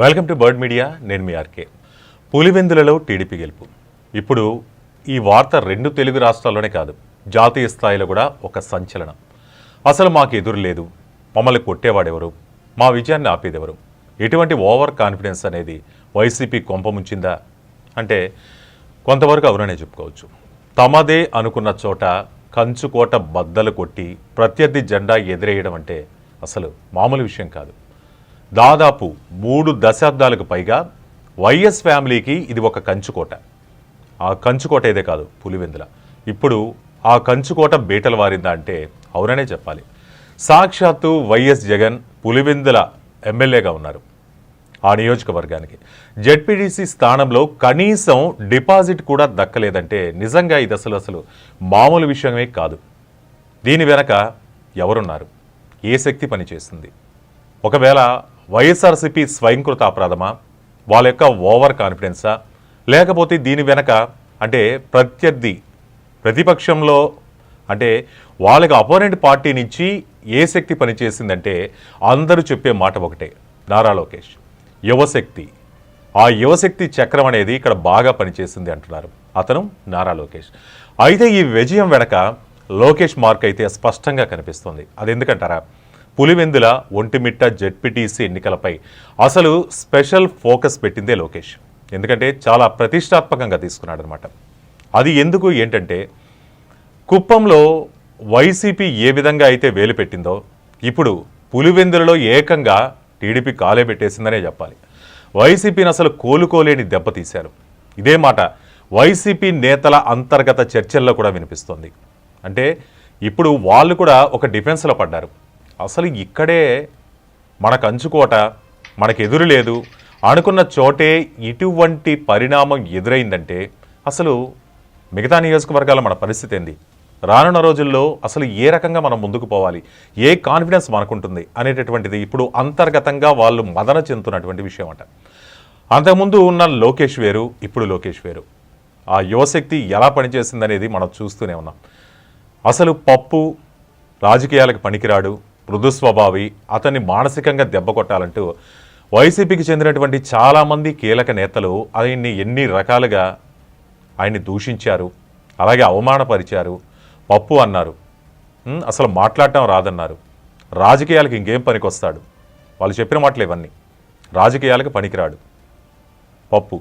Welcome to bird media నేను మీ RK. పులివెందులలో TDP గెలుపు. ఇప్పుడు ఈ వార్త రెండు తెలుగు రాష్ట్రాల్లోనే కాదు జాతీయ స్థాయిలో కూడా ఒక సంచలనం. అసలు మాకు ఎదురు లేదు. మమ్మల్ని కొట్టేవాడెవరు? మా విజయాన్ని ఆపేదెవరు? ఎటువంటి ఓవర్ కాన్ఫిడెన్స్ అనేది వైసీపీ కొంపముంచిందా అంటే కొంతవరకు అవుననే చెప్పుకోవచ్చు. తమదే అనుకున్న చోట కంచుకోట బద్దలు కొట్టి ప్రత్యర్థి జెండా ఎదురేయడం అంటే అసలు మామూలు విషయం కాదు. దాదాపు మూడు దశాబ్దాలకు పైగా వైఎస్ ఫ్యామిలీకి ఇది ఒక కంచుకోట. ఆ కంచుకోట ఏదే కాదు పులివెందుల. ఇప్పుడు ఆ కంచుకోట బీటలు వారిందా అంటే అవుననే చెప్పాలి. సాక్షాత్తు వైఎస్ జగన్ పులివెందుల ఎమ్మెల్యేగా ఉన్నారు ఆ నియోజకవర్గానికి. జెడ్పీటీసీ స్థానంలో కనీసం డిపాజిట్ కూడా దక్కలేదంటే నిజంగా ఇది అసలు అసలు మామూలు విషయమే కాదు. దీని వెనక ఎవరున్నారు? ఏ శక్తి పనిచేస్తుంది? ఒకవేళ వైఎస్ఆర్సీపీ స్వయంకృత అపరాధమా? వాళ్ళ యొక్క ఓవర్ కాన్ఫిడెన్సా? లేకపోతే దీని వెనక అంటే ప్రత్యర్థి ప్రతిపక్షంలో అంటే వాళ్ళకి అపోనెంట్ పార్టీ నుంచి ఏ శక్తి పనిచేసిందంటే అందరూ చెప్పే మాట ఒకటే. నారా లోకేష్ యువశక్తి. ఆ యువశక్తి చక్రం అనేది ఇక్కడ బాగా పనిచేసింది అంటున్నారు అతను నారా లోకేష్. అయితే ఈ విజయం వెనక లోకేష్ మార్క్ అయితే స్పష్టంగా కనిపిస్తుంది. అది ఎందుకంటారా పులివెందుల ఒంటిమిట్ట జెడ్పీటీసీ ఎన్నికలపై అసలు స్పెషల్ ఫోకస్ పెట్టిందే లోకేష్. ఎందుకంటే చాలా ప్రతిష్టాత్మకంగా తీసుకున్నాడు అనమాట అది ఎందుకు ఏంటంటే కుప్పంలో వైసీపీ ఏ విధంగా అయితే వేలు పెట్టిందో ఇప్పుడు పులివెందులలో ఏకంగా టీడీపీ కాలే పెట్టేసిందనే చెప్పాలి. వైసీపీని అసలు కోలుకోలేని దెబ్బతీశారు ఇదే మాట వైసీపీ నేతల అంతర్గత చర్చల్లో కూడా వినిపిస్తోంది. అంటే ఇప్పుడు వాళ్ళు కూడా ఒక డిఫెన్స్లో పడ్డారు. అసలు ఇక్కడే మనకు అంచుకోట మనకు ఎదురు లేదు. అనుకున్న చోటే ఇటువంటి పరిణామం ఎదురైందంటే అసలు మిగతా నియోజకవర్గాల మన పరిస్థితి ఏంది? రానున్న రోజుల్లో అసలు ఏ రకంగా మనం ముందుకు పోవాలి? ఏ కాన్ఫిడెన్స్ మనకుంటుంది అనేటటువంటిది ఇప్పుడు అంతర్గతంగా వాళ్ళు మదన చెందుతున్నటువంటి విషయం అంట అంతకుముందు ఉన్న లోకేష్ వేరు ఇప్పుడు లోకేష్ వేరు. ఆ యువశక్తి ఎలా పనిచేసిందనేది మనం చూస్తూనే ఉన్నాం. అసలు పప్పు రాజకీయాలకు పనికిరాడు. మృదుస్వభావి అతన్ని మానసికంగా దెబ్బ కొట్టాలంటూ వైసీపీకి చెందినటువంటి చాలామంది కీలక నేతలు ఆయన్ని ఎన్ని రకాలుగా ఆయన్ని దూషించారు అలాగే అవమానపరిచారు పప్పు అన్నారు అసలు మాట్లాడటం రాదన్నారు. రాజకీయాలకు ఇంకేం పనికొస్తాడు? వాళ్ళు చెప్పిన మాటలు ఇవన్నీ. రాజకీయాలకు పనికిరాడు. పప్పు.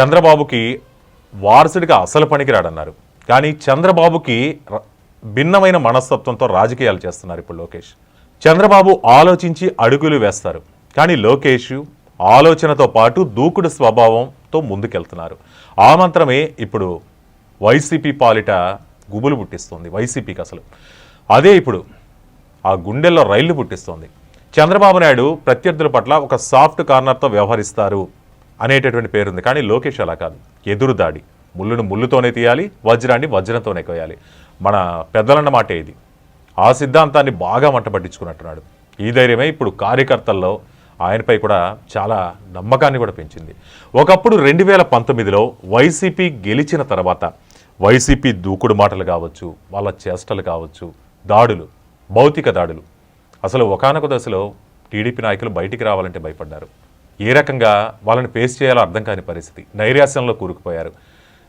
చంద్రబాబుకి వారసుడిగా అసలు పనికిరాడన్నారు. కానీ చంద్రబాబుకి భిన్నమైన మనస్తత్వంతో రాజకీయాలు చేస్తున్నారు ఇప్పుడు లోకేష్. చంద్రబాబు ఆలోచించి అడుగులు వేస్తారు. కానీ లోకేష్ ఆలోచనతో పాటు దూకుడు స్వభావంతో ముందుకెళ్తున్నారు. ఆ మంత్రమే ఇప్పుడు వైసీపీ పాలిట గుబులు పుట్టిస్తుంది వైసీపీకి అసలు. అదే ఇప్పుడు ఆ గుండెల్లో రైళ్ళు పుట్టిస్తోంది. చంద్రబాబు నాయుడు ప్రత్యర్థుల పట్ల ఒక సాఫ్ట్ కార్నర్తో వ్యవహరిస్తారు అనేటటువంటి పేరుంది. కానీ లోకేష్ అలా కాదు. ఎదురు దాడి ముళ్ళును ముళ్ళుతోనే తీయాలి వజ్రాన్ని వజ్రంతోనే కోయాలి. మన పెద్దలన్న మాటే ఇది. ఆ సిద్ధాంతాన్ని బాగా మంట పట్టించుకున్నట్టున్నాడు. ఈ ధైర్యమే ఇప్పుడు కార్యకర్తల్లో ఆయనపై కూడా చాలా నమ్మకాన్ని కూడా పెంచింది. ఒకప్పుడు రెండు వేల పంతొమ్మిదిలో వైసీపీ గెలిచిన తర్వాత వైసీపీ దూకుడు మాటలు కావచ్చు వాళ్ళ చేష్టలు కావచ్చు దాడులు భౌతిక దాడులు. అసలు ఒకానొక దశలో టీడీపీ నాయకులు బయటికి రావాలంటే భయపడ్డారు. ఏ రకంగా వాళ్ళని ఫేస్ చేయాలో అర్థం కాని పరిస్థితి. నైరాశ్యంలో కూరుకుపోయారు.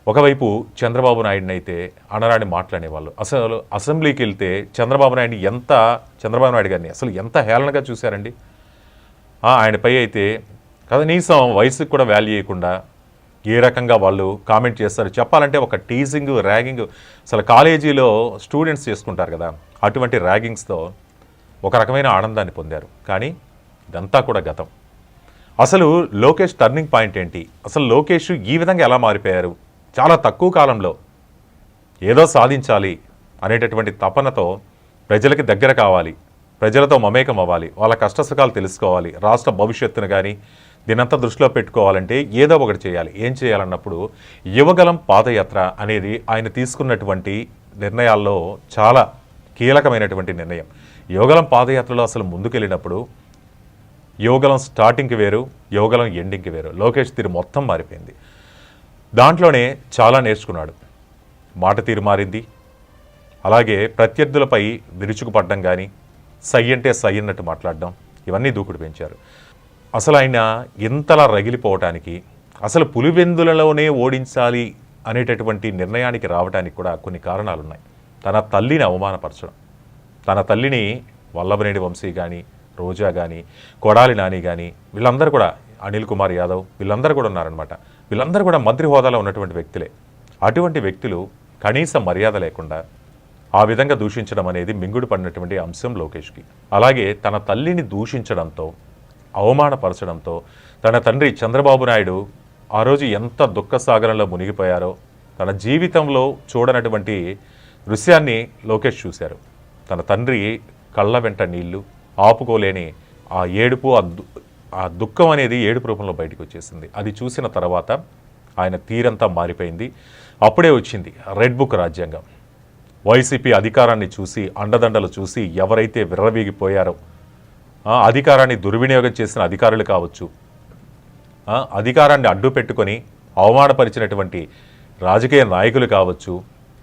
ఒకవైపు చంద్రబాబు నాయుడిని అయితే అనరాని మాట్లాడేవాళ్ళు. అసలు అసెంబ్లీకి వెళ్తే చంద్రబాబు నాయుడిని ఎంత చంద్రబాబు నాయుడు గారిని అసలు ఎంత హేళనగా చూశారండి? ఆయనపై అయితే కనీసం వయసుకు కూడా వాల్యూ ఇవ్వకుండా ఏ రకంగా వాళ్ళు కామెంట్ చేస్తారు? చెప్పాలంటే ఒక టీజింగ్ ర్యాగింగ్. అసలు కాలేజీలో స్టూడెంట్స్ చేసుకుంటారు కదా అటువంటి ర్యాగింగ్స్తో ఒక రకమైన ఆనందాన్ని పొందారు. కానీ ఇదంతా కూడా గతం. అసలు లోకేష్ టర్నింగ్ పాయింట్ ఏంటి? అసలు లోకేష్ ఈ విధంగా ఎలా మారిపోయారు? చాలా తక్కువ కాలంలో ఏదో సాధించాలి అనేటటువంటి తపనతో ప్రజలకి దగ్గర కావాలి ప్రజలతో మమేకం అవ్వాలి వాళ్ళ కష్టసుఖాలు తెలుసుకోవాలి రాష్ట్ర భవిష్యత్తును కానీ దీనంతా దృష్టిలో పెట్టుకోవాలంటే ఏదో ఒకటి చేయాలి. ఏం చేయాలన్నప్పుడు యువగలం పాదయాత్ర అనేది ఆయన తీసుకున్నటువంటి నిర్ణయాల్లో చాలా కీలకమైనటువంటి నిర్ణయం. యువగలం పాదయాత్రలో అసలు ముందుకెళ్ళినప్పుడు యోగలం స్టార్టింగ్కి వేరు యోగలం ఎండింగ్కి వేరు. లోకేష్ తీరు మొత్తం మారిపోయింది. దాంట్లోనే చాలా నేర్చుకున్నాడు. మాట తీరు మారింది. అలాగే ప్రత్యర్థులపై విరుచుకుపడడం కానీ సై అంటే సై అన్నట్టు మాట్లాడడం ఇవన్నీ దూకుడు పెంచారు. అసలు ఆయన ఇంతలా రగిలిపోవటానికి అసలు పులివెందులలోనే ఓడించాలి అనేటటువంటి నిర్ణయానికి రావడానికి కూడా కొన్ని కారణాలు ఉన్నాయి తన తల్లిని అవమానపరచడం తన తల్లిని వల్లభనేని వంశీ కానీ రోజా కానీ కొడాలి నాని కానీ వీళ్ళందరూ కూడా అనిల్ కుమార్ యాదవ్ వీళ్ళందరూ కూడా ఉన్నారనమాట వీళ్ళందరూ కూడా మంత్రి హోదాలో ఉన్నటువంటి వ్యక్తులే. అటువంటి వ్యక్తులు కనీస మర్యాద లేకుండా ఆ విధంగా దూషించడం అనేది మింగుడు పడినటువంటి అంశం లోకేష్కి. అలాగే తన తల్లిని దూషించడంతో అవమానపరచడంతో తన తండ్రి చంద్రబాబు నాయుడు ఆ రోజు ఎంత దుఃఖ సాగరంలో మునిగిపోయారో తన జీవితంలో చూడనటువంటి దృశ్యాన్ని లోకేష్ చూశారు. తన తండ్రి కళ్ళ వెంట నీళ్ళు ఆపుకోలేని ఆ ఏడుపు ఆ ఆ దుఃఖం అనేది ఏడుపు రూపంలో బయటకు వచ్చేసింది. అది చూసిన తర్వాత ఆయన తీరంతా మారిపోయింది. అప్పుడే వచ్చింది రెడ్ బుక్ రాజ్యాంగం. వైసీపీ అధికారాన్ని చూసి అండదండలు చూసి ఎవరైతే విర్రవీగిపోయారో అధికారాన్ని దుర్వినియోగం చేసిన అధికారులు కావచ్చు అధికారాన్ని అడ్డు పెట్టుకొని అవమానపరిచినటువంటి రాజకీయ నాయకులు కావచ్చు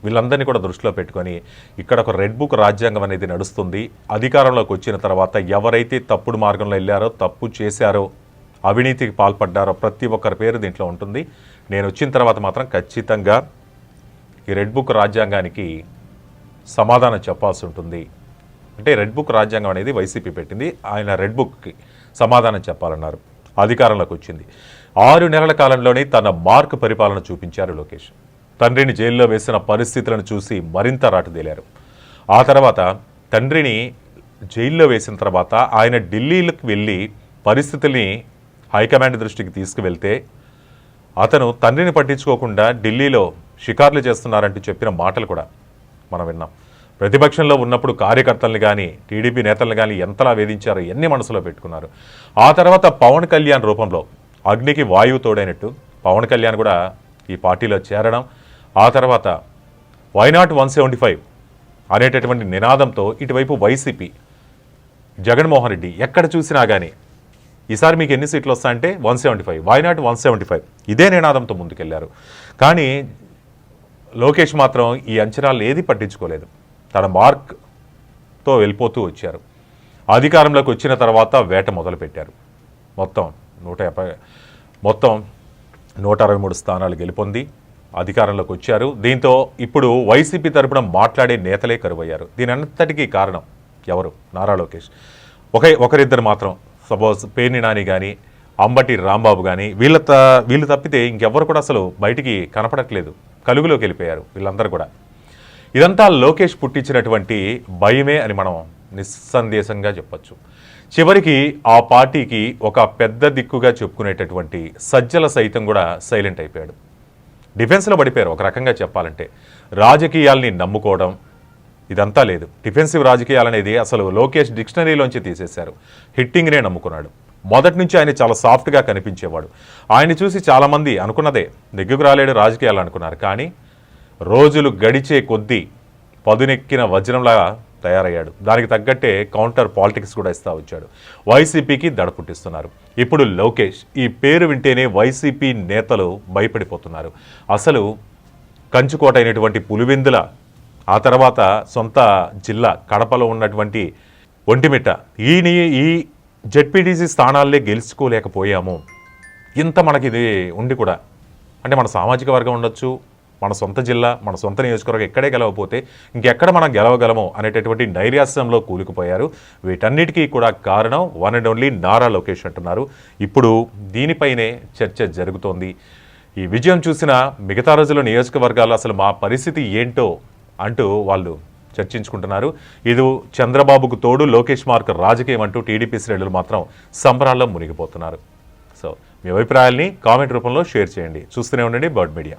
వీళ్ళందరినీ కూడా దృష్టిలో పెట్టుకొని ఇక్కడ ఒక రెడ్ బుక్ రాజ్యాంగం అనేది నడుస్తుంది. అధికారంలోకి వచ్చిన తర్వాత ఎవరైతే తప్పుడు మార్గంలో వెళ్ళారో తప్పు చేశారో అవినీతికి పాల్పడ్డారో ప్రతి ఒక్కరి పేరు దీంట్లో ఉంటుంది. నేను వచ్చిన తర్వాత మాత్రం ఖచ్చితంగా ఈ రెడ్ బుక్ రాజ్యాంగానికి సమాధానం చెప్పాల్సి ఉంటుంది. అంటే రెడ్ బుక్ రాజ్యాంగం అనేది వైసీపీ పెట్టింది. ఆయన రెడ్ బుక్కి సమాధానం చెప్పాలన్నారు. అధికారంలోకి వచ్చింది. ఆరు నెలల కాలంలోనే తన మార్క్ పరిపాలన చూపించారు లోకేష్. తండ్రిని జైల్లో వేసిన పరిస్థితులను చూసి మరింత రాటుదేలారు. ఆ తర్వాత తండ్రిని జైల్లో వేసిన తర్వాత ఆయన ఢిల్లీలోకి వెళ్ళి పరిస్థితుల్ని హైకమాండ్ దృష్టికి తీసుకువెళ్తే అతను తండ్రిని పట్టించుకోకుండా ఢిల్లీలో షికార్లు చేస్తున్నారంటూ చెప్పిన మాటలు కూడా మనం విన్నాం. ప్రతిపక్షంలో ఉన్నప్పుడు కార్యకర్తల్ని కానీ టీడీపీ నేతల్ని కానీ ఎంతలా వేధించారో ఎన్ని మనసులో పెట్టుకున్నారు. ఆ తర్వాత పవన్ కళ్యాణ్ రూపంలో అగ్నికి వాయువు తోడైనట్టు పవన్ కళ్యాణ్ కూడా ఈ పార్టీలో చేరడం ఆ తర్వాత వైనాట్ వన్ సెవెంటీ ఫైవ్ అనేటటువంటి నినాదంతో ఇటువైపు వైసీపీ జగన్మోహన్ రెడ్డి ఎక్కడ చూసినా కానీ ఈసారి మీకు ఎన్ని సీట్లు వస్తాయంటే one seventy five. Why not one seventy five. ఇదే నినాదంతో ముందుకెళ్ళారు. కానీ లోకేష్ మాత్రం ఈ అంచనాలు ఏది పట్టించుకోలేదు. తన మార్క్తో వెళ్ళిపోతూ వచ్చారు. అధికారంలోకి వచ్చిన తర్వాత వేట మొదలుపెట్టారు. మొత్తం నూట యాభై మొత్తం నూట అరవై మూడు స్థానాలు గెలుపొంది అధికారంలోకి వచ్చారు. దీంతో ఇప్పుడు వైసీపీ తరపున మాట్లాడే నేతలే కరువయ్యారు. దీని అంతటికీ కారణం ఎవరు? నారా లోకేష్. ఒక ఒకరిద్దరు మాత్రం. సపోజ్ పేర్ని నాని కానీ అంబటి రాంబాబు కానీ వీళ్ళ త వీళ్ళు తప్పితే ఇంకెవ్వరు కూడా అసలు బయటికి కనపడట్లేదు. కలుగులోకి వెళ్ళిపోయారు వీళ్ళందరూ కూడా. ఇదంతా లోకేష్ పుట్టించినటువంటి భయమే అని మనం నిస్సందేశంగా చెప్పచ్చు. చివరికి ఆ పార్టీకి ఒక పెద్ద దిక్కుగా చెప్పుకునేటటువంటి సజ్జల సైతం కూడా సైలెంట్ అయిపోయాడు. డిఫెన్స్లో పడిపోయారు. ఒక రకంగా చెప్పాలంటే రాజకీయాల్ని నమ్ముకోవడం ఇదంతా లేదు. డిఫెన్సివ్ రాజకీయాలు అనేది అసలు లోకేష్ డిక్షనరీలోంచి తీసేశారు. హిట్టింగ్నే నమ్ముకున్నాడు. మొదటి నుంచి ఆయన చాలా సాఫ్ట్గా కనిపించేవాడు. ఆయన చూసి చాలామంది అనుకున్నదే దగ్గరకు రాలేడు రాజకీయాలు అనుకున్నారు. కానీ రోజులు గడిచే కొద్దీ పదునెక్కిన వజ్రంలా తయారయ్యాడు. దానికి తగ్గట్టే కౌంటర్ పాలిటిక్స్ కూడా ఇస్తా వచ్చాడు. వైసీపీకి దడ పుట్టిస్తున్నారు. ఇప్పుడు లోకేష్ ఈ పేరు వింటేనే వైసీపీ నేతలు భయపడిపోతున్నారు. అసలు కంచుకోట అయినటువంటి పులివెందుల ఆ తర్వాత సొంత జిల్లా కడపలో ఉన్నటువంటి ఒంటిమిట్ట ఈని ఈ జెడ్పీటీసీ స్థానాలే గెలుచుకోలేకపోయాము. ఇంత మనకి ఇది ఉండి కూడా అంటే మన సామాజిక వర్గం ఉండొచ్చు మన సొంత జిల్లా మన సొంత నియోజకవర్గం ఎక్కడే గెలవకపోతే ఇంకెక్కడ మనం గెలవగలము అనేటటువంటి నైరాశ్యంలో కూలికిపోయారు. వీటన్నిటికీ కూడా కారణం one and only Nara Lokesh అంటున్నారు. ఇప్పుడు దీనిపైనే చర్చ జరుగుతోంది. ఈ విజయం చూసిన మిగతా రోజుల నియోజకవర్గాల్లో అసలు మా పరిస్థితి ఏంటో అంటూ వాళ్ళు చర్చించుకుంటున్నారు. ఇది చంద్రబాబుకు తోడు లోకేష్ మార్క్ రాజకీయం అంటూ టీడీపీ శ్రేణులు మాత్రం సంబరాల్లో మునిగిపోతున్నారు. సో మీ అభిప్రాయాల్ని కామెంట్ రూపంలో షేర్ చేయండి. చూస్తూనే ఉండండి బర్డ్ మీడియా.